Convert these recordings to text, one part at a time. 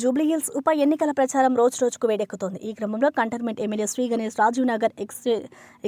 జూబ్లీహిల్స్ ఉప ఎన్నికల ప్రచారం రోజు రోజుకు వేడెక్కుతోంది. ఈ క్రమంలో cantonment MLA Shri Ganesh Rajiv Nagar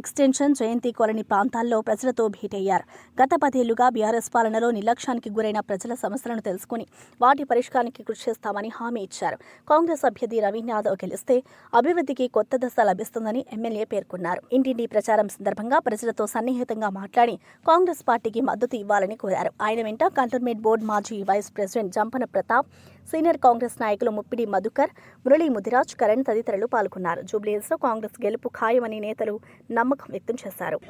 extension Jayanti colony ప్రాంతాల్లో ప్రజలతో భేటయ్యారు. గత పదేళ్ళుగా బీఆర్ఎస్ పాలనలో నిర్లక్ష్యానికి గురైన ప్రజల సమస్యలను తెలుసుకుని వాటి పరిష్కారానికి కృషి చేస్తామని హామీ ఇచ్చారు. కాంగ్రెస్ అభ్యర్థి రవీంద్ర యాదవ్ గెలిస్తే అభివృద్ధికి కొత్త దశ లభిస్తుందని ఎమ్మెల్యే పేర్కొన్నారు. ఇంటింటి ప్రచారం సందర్భంగా ప్రజలతో సన్నిహితంగా మాట్లాడి కాంగ్రెస్ పార్టీకి మద్దతు ఇవ్వాలని కోరారు. ఆయన వెంట కంటోన్మెంట్ బోర్డు మాజీ vice president Jampana Pratap senior Congress నాయకులు ముప్పిడి మధుకర్ మురళీ ముదిరాజ్ కరణ్ తదితరులు పాల్గొన్నారు. జూబ్లీహిల్స్లో కాంగ్రెస్ గెలుపు ఖాయమని నేతలు నమ్మకం వ్యక్తం చేశారు.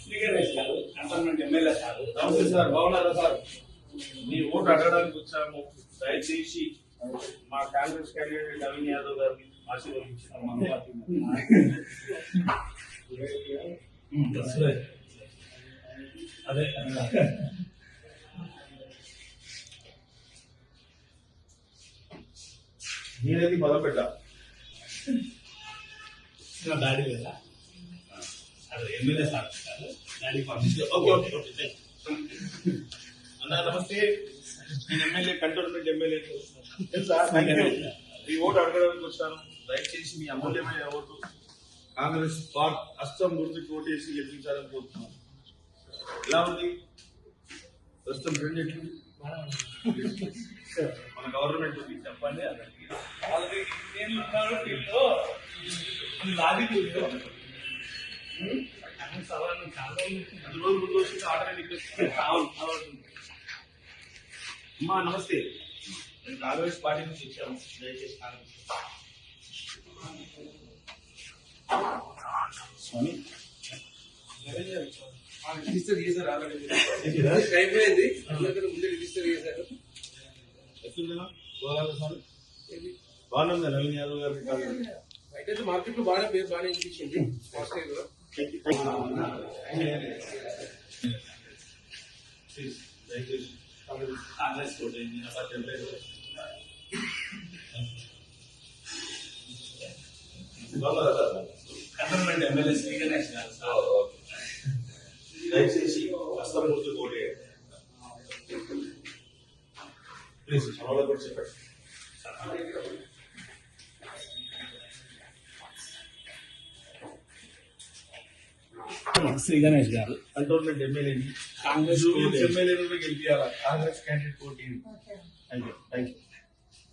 శ్రీగణేష్ గారు కంటోన్మెంట్ ఎమ్మెల్యే నమస్తే సార్ బాగున్నారా సార్ మీ ఓటు అడగడానికి వచ్చాము దయచేసి మా కాంగ్రెస్ క్యాండిడేట్ నవీన్ యాదవ్ గారిని ఆశీర్వదించిన మన పార్టీ అదే. మీరేది మొదలు పెట్టా. డాడీ లేదా? అదే MLA sir daddy okay okay okay అన్న నమస్తే. నేను ఎమ్మెల్యే కంటోన్మెంట్ ఎమ్మెల్యే. ఈ ఓటు అడగడానికి వచ్చాను. దయచేసి మీ అమూల్యమైన ఓటు కాంగ్రెస్ పార్ట్ అస్తం గుర్తుకి ఓటేసి గెలిపించాలని కోరుతున్నాను ఎలా ఉంది? ప్రస్తుతం ట్రెండ్ ఎట్లుంది మన గవర్నమెంట్ ఉంది చెప్పండి. అందరికీ అమ్మా నమస్తే. నేను కాంగ్రెస్ పార్టీ నుంచి వచ్చాము. దయచేసి కాంగ్రెస్. స్వామి. బాగుందా నవీన్ యాదవ్ కాంగ్రెస్ అయితే మార్కెట్లో బాగా పేరు బాగా వినిపించింది. ఫస్ట్ ఇయర్లో ప్లీజ్ దయచేసి. కాంగ్రెస్ కాంగ్రెస్ కోట్ అయింది నా పార్టీ బాగున్నారా sir cantonment MLA Shri Ganesh గారు సార్ దయచేసి హస్తం గుర్తు కోటే ప్లీజ్ మనలో కూడా చెప్పండి శ్రీ గణేష్ గారు కంటోన్మెంట్ ఎమ్మెల్యేని కాంగ్రెస్ ఎమ్మెల్యేలను గెలిపించాలా కాంగ్రెస్ క్యాండిడేట్ పోటీ థ్యాంక్ యూ థ్యాంక్ యూ